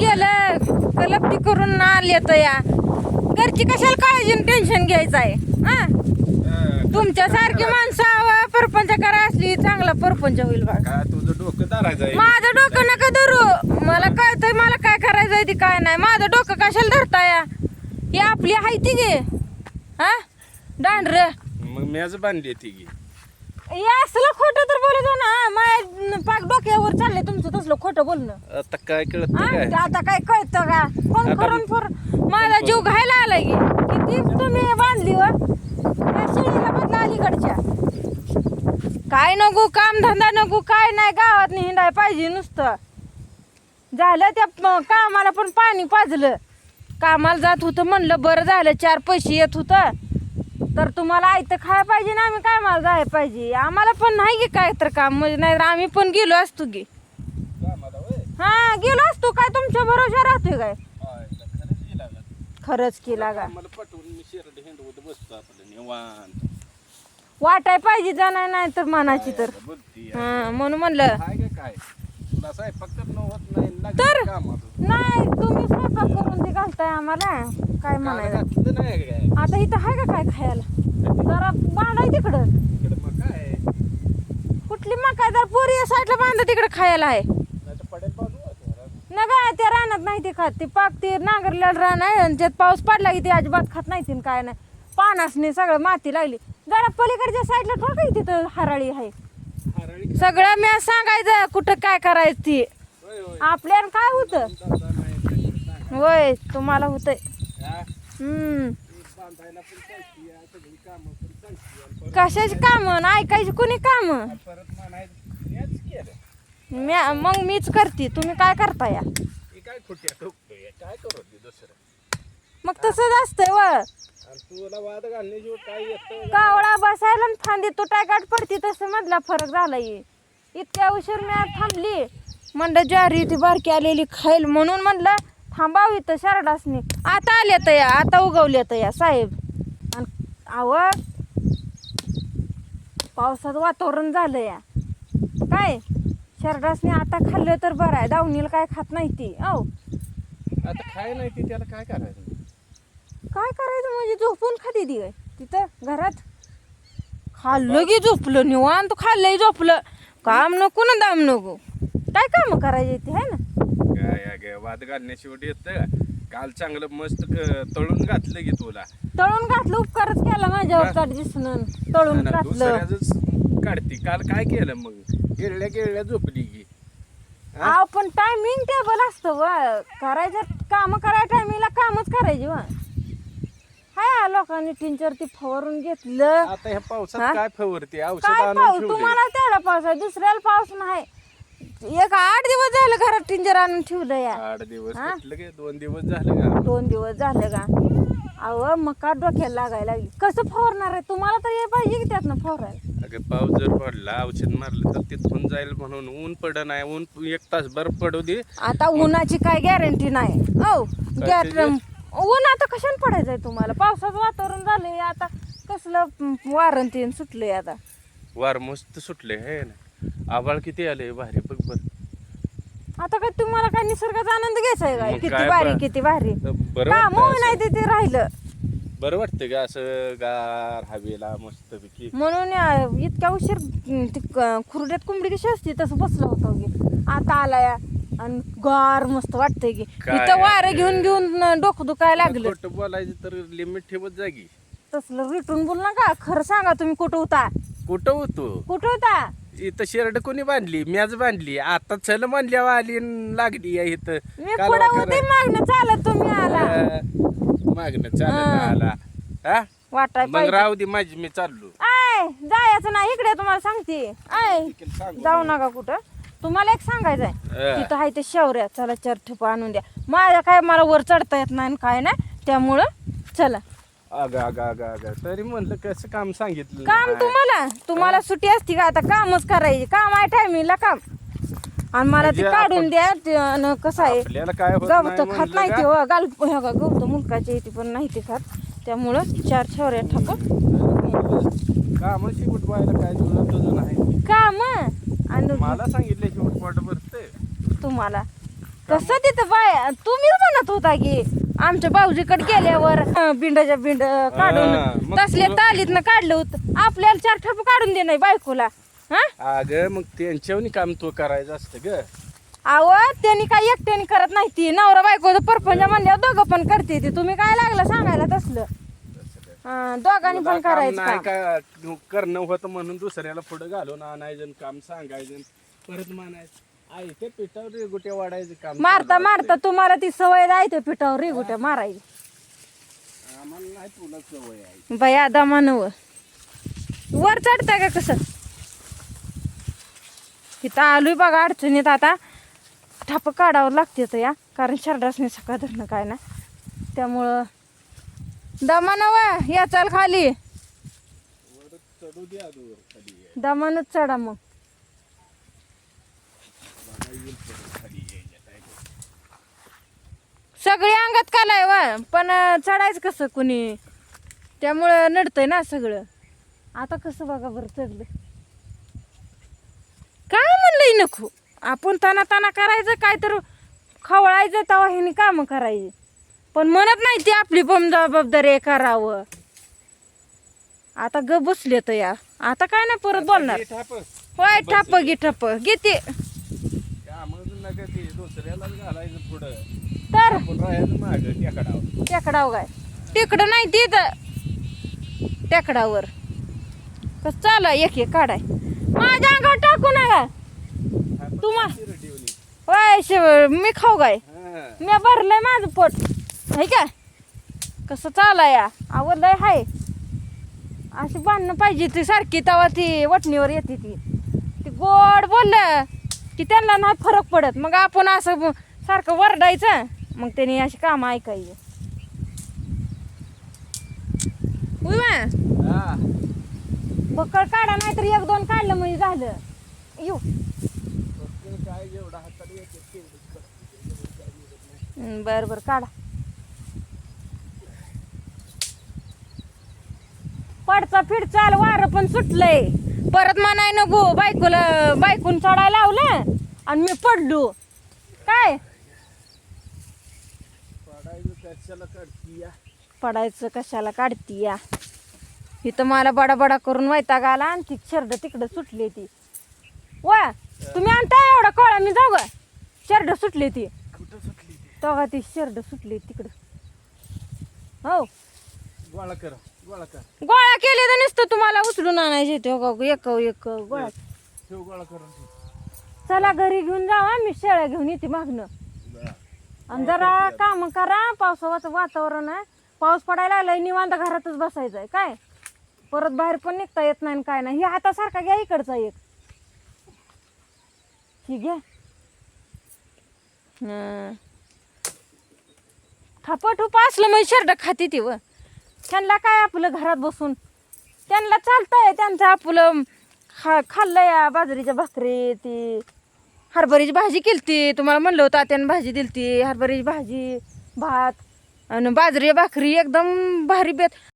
गेलं कलपटी करून आले तर या. घरची कशाला काळजी टेन्शन घ्यायचं आहे हा? तुमच्यासारखी माणसं परपंच करा असली चांगला परपंच होईल बघा. तुझं डोकं दारायचं आहे? माझं डोकं नका धरू. मला कळतंय मला काय करायचंय ती काय नाही. माझं डोकं कशाला धरता या ही आपली हाय ती गे. हा? दांडर. मग मॅच बांधली ती की या असलं खोटं तर बोलतो ना माझ्या पाक डोक्यावर चाललंय तुमचं तसलं खोटं बोलणं आता काय कळत हा? नाही आता काय कळतं का? फोन आता- करून फोर माझा जीव घायला आला की. किती तुम्ही बांधली व त्या शेळीला बदला अलीकडच्या. काय नको काम धंदा नको काय नाही. गावात हिंडाय पाहिजे नुसतं. झालं त्या प- कामाला पण पाणी पाजलं. कामाला जात होतं म्हणलं बरं झालं चार पैसे येत होतं. तर तुम्हाला आयतं खाय पाहिजे ना आम्ही कामाला जायला पाहिजे. आम्हाला पण नाही की काय तर काम. म्हणजे नाही तर आम्ही पण गेलो असतो की. होय? हा गेलो असतो काय तुमच्या भरोशा राहतोय काय? खरंच केला का? मला पटवून मी शेरड हिंडवत बसतो आपलं निवांत. वाटाय पाहिजे जाणार नाही तर मनाची तर. बोलती हा म्हणून म्हणलं. काय काय काय? तुला स्वयंपाक तर नाही लागलं तुम्ही स्वयंपाक करून ते घालताय आम्हाला. काय म्हणायचं? घातलं नाही काय? आता इथं आहे का काय खायला? जरा बांधाय तिकडं. इकडं मग काय कुठली मग काय जर पोरी या साईडला बांधा तिकडे खायला आहे नाही तर पडेल बाजू होत्या. ना काय त्या रानात नाही ते खात. ते पाक ते नांगरलेलं रान आहे आणि त्यात पाऊस पडला की ते अजिबात खात नाही ते काय नाही. पानासने सगळं माती लागली. जरा पलीकडच्या साईडला ठोका तिथं हराळी आहे. सगळं मी सांगायचं कुठं काय करायचं ती. आपल्याला काय होतं. होय तुम्हाला हा? ते. परत- कशाची काम? ऐकायची कोणी काम? म्या मग मीच करते. तुम्ही काय करता या हे काय खोट्या ठोकतोय काय करू दे दुसरं? मग तसंच असतंय व आणि तुला वाद घालण्याशिवाय काय येतं कावळा बसायला आणि फांदी तुटाय गाठ पडती तसं मधला फरक झाला ये इतक्या उशीर मी आज थांबली. म्हणलं ज्वारी ती बारकी आलेली खाईल म्हणून म्हणलं थांबाव इथं शरडासनी. आता आले तर या आता उगवले तर या साहेब. आणि आव पावसाचं वातावरण झालं या. काय? शरडासनी आता खाल्लं तर बरं आहे. दावणीला काय खात नाही ती. औ. आता काय नाही ती त्याला काय करायचं? काय करायचं म्हणजे? झोपून खाती ती काय? तिथं घरात. खाल्लं की झोपलं निवांत खाल्लंय झोपलं. काम नको ना दाम नको. काय काम करायची ती आहे ना? काय अगं वाद घालण्याशिवाय येतं? काल चांगलं मस्त क- तळून घातलं की तुला. तळून घातलं उपकारच केला माझ्यावर दिसणं. तळून घातलं. दुसऱ्याच काढते. काल काय केलं मग? गिळल्या गिळल्या झोपली की. हा? अहो पण टायमिंग टेबल असतं व. करायचं काम करायच्या टायमिंगला कामच करायची व. हाय लोकांनी टिंचर ती फवारून घेतलं. आता ह्या हा? पावसात काय फवरते? औषध काय आणून पाऊस ठेवले. तुम्हाला तेवढा पाऊस आहे दुसऱ्याला पाऊस नाही. एक आठ दिवस झालं घरात टिंजर आणून ठेवलं या. आठ दिवस हा? दोन दिवस झालं का? दोन दिवस झाले का? अहो मका डोक्याला लागायला लागली. कसं फवारणार आहे? तुम्हाला तर हे पाहिजे की त्यातनं फवारायला? अगं पाऊस जर पडला औषध मारलं तर तिथून जाईल म्हणून. ऊन पड नाही ऊन एक तास बरं पडू दे. आता उन्हाची काय गॅरंटी नाही. गॅर? ऊन आता कशाला पडायचंय तुम्हाला? पावसाचं वातावरण झालंय आता कसलं तीन सुटलंय आता? वार मस्त सुटले हे ना? आबाळ किती आले भारी बघ बर. आता काय तुम्हाला काय निसर्गाचा आनंद घ्यायचा आहे काय? मग किती काय भारी? किती भारी. बरं का असं. नाही ते ते राहिलं. बरं वाटतं का असं गार हवेला मस्त पैकी म्हणून या- इतक्या उशीर अं, ती क- खुर्ड्यात कोंबडी कशी असते तसं बसलं होतं की आता आलाय आणि गार मस्त वाटतंय की. काय इथं वारं? घेऊन घेऊन अं, डोकं दुखायला लागलं. खोटं बोलायचं तर लिमिट ठेवत जागी तसलं रिटून बोल नका. खरं सांगा तुम्ही कुठं होता? कुठं होतो? कुठं होता? इथं शेरड कोणी बांधली? मॅच बांधली. आता चल बांधल्या आली न लागली आहे इथं. मी कालवा पुढे. होते मागणं चालत तुम्ही आला. अं, मागणं चालत. आला हा? वाटाय मग पाहिजे. राहू दे माझी मी चाललो. आय जायचं नाही. इकडे तुम्हाला सांगते. आय जाऊ नको. कुठं. तुम्हाला एक सांगायचंय. तिथं आहे ते शेवऱ्या. चला चार ठिप आणून द्या. माझ्या काय मला वर चढता येत नाही आणि काय नाही. त्यामुळं चला. अगं अगं अगं अगं. तरी म्हणलं कसं काम सांगितलं काम नाही. तुम्हाला. तुम्हाला सुट्टी असती का? आता कामच करायची. काम आहे टायमिंगला काम. आणि मला ते म्हणजे काढून आपण- द्या ते अन कसं आहे? आपल्याला काय होत गवत नाही खात म्हणलं नाही ते का? हो, गाल ह्या का गवत मुलकाची येते पण नाही ते खात. त्यामुळं चार शेवऱ्या टाकून काम शेवट व्हायला काय तुझं तुझं नाही. काम? आणि मला सांगितलं शेवट वाट भरते तुम्हाला. कसं तिथं बाय तुम्ही म्हणत होता की आमच्या भाऊजीकडे गेल्यावर अं, बिंडाच्या बिंड काढून मग तसल्या तुला- तालीतनं काढलं होतं. आपल्याला चार ठप काढून दे नाही बायकोला. हा? अगं मग त्यांच्यावर काम तो करायचं असतं ग. अहो त्यांनी काय एकट्याने करत नाही ती. नवरा बायको परपंच म्हणल्यावर दोघं पण करते ती. तुम्ही काय लागलं सांगायला तसलं? हा, दोघांनी पण करायचं नाही काम. का? करणं होतं म्हणून दुसऱ्याला पुढे घालून आणायचं आणि काम सांगायचं आणि परत म्हणायचं आई ते पिठावर रेगुट्या वाढायचं काम मारता मारता तुम्हाला ती सवय जायते पिठावर रेगुट्या मारायची. आम्हाला नाही तुला सवय आहे बया दमानव वर चढताय का कसं? इथं आलोय बघा अडचणीत आता. थाप काढावं लागते तर या कारण शरडासने सकाळ धरणं काय ना. त्यामुळं दमानव या चाल खाली. दमानच चढा मग. सगळी अंगात कालाय वा पण चढायचं कसं कुणी? त्यामुळं नडतंय ना सगळं. आता कसं बघा बरं चढलं. नको. आपण ताना ताना करायचं काय तर खवळायचं तेव्हा ह्यानी कामं करायची. पण म्हणत नाही ती आपली पण जबाबदारी करावं. आता ग बसले तर या. आता काय नाही परत बोलणार. होय ठप्प गी ठप्प. घेते तर. टेकडाव काय? तिकडं नाही तिथं टेकडावर. कस चाल एक एक काढाय. माझ्या अंगावर टाकू नका. शिव मी खाऊ काय? मी भरलंय माझं पोट. आहे का? कसं चालाय या? आवडलंय हाय. अशी बांधणं पाहिजे ती सारखी तवा ती वटणीवर येते ती. ती गोड बोललं की त्यांना नाही फरक पडत. मग आपण असं सारखं वरडायचं मग त्यांनी अशी कामं ऐकायची. उय बा. बक्कळ काढा नाही तर एक दोन काढलं म्हणजे झालं. येऊ बरं बरं काढा. पडचा फिडचाल वारं पण सुटलंय. परत म्हणाय नको बायकोला बायकून चढायला लावलं आणि मी पडलो. काय? पडायचं कशाला काढती या? इथं मला बडा बडा करून वैताग आला आणि ती शर्ट तिकडं सुटली ती. वा तुम्ही आणताय एवढा कोळा मी जाऊ शर्ट सुटली ती. कुठं सुटली ती? तेव्हा ती शर्ट सुटली तिकडं. हो. गोळा कर गोळा कर. गोळा केले तर नुसतं तुम्हाला उचलून आणायचे ते हो एक एक गोळा. ठेव गोळा करून ठेव. चला घरी घेऊन जावा मी शेळ्या घेऊन येते मागणं. आणि जरा काम करा पावसाचं वातावरण आहे. पाऊस पडायला लागलाय निवांत घरातच बसायचं आहे काय? परत बाहेर पण निघता येत नाही आणि काय नाही. हे हातासारखा घ्या इकडचा एक. ही घ्या. हं. थापटूप असलं म्हणजे शर्ट खाती ती व. त्यांना काय आपलं घरात बसून? त्यांना चालतंय त्यांचं आपलं खा खाल्लं या बाजरीच्या भाकरी ती. हरभरीची भाजी केलती तुम्हाला म्हणलं होतं त्यानं भाजी दिलती. हरभरीची भाजी भात आणि बाजरी भाकरी एकदम भारी बेत.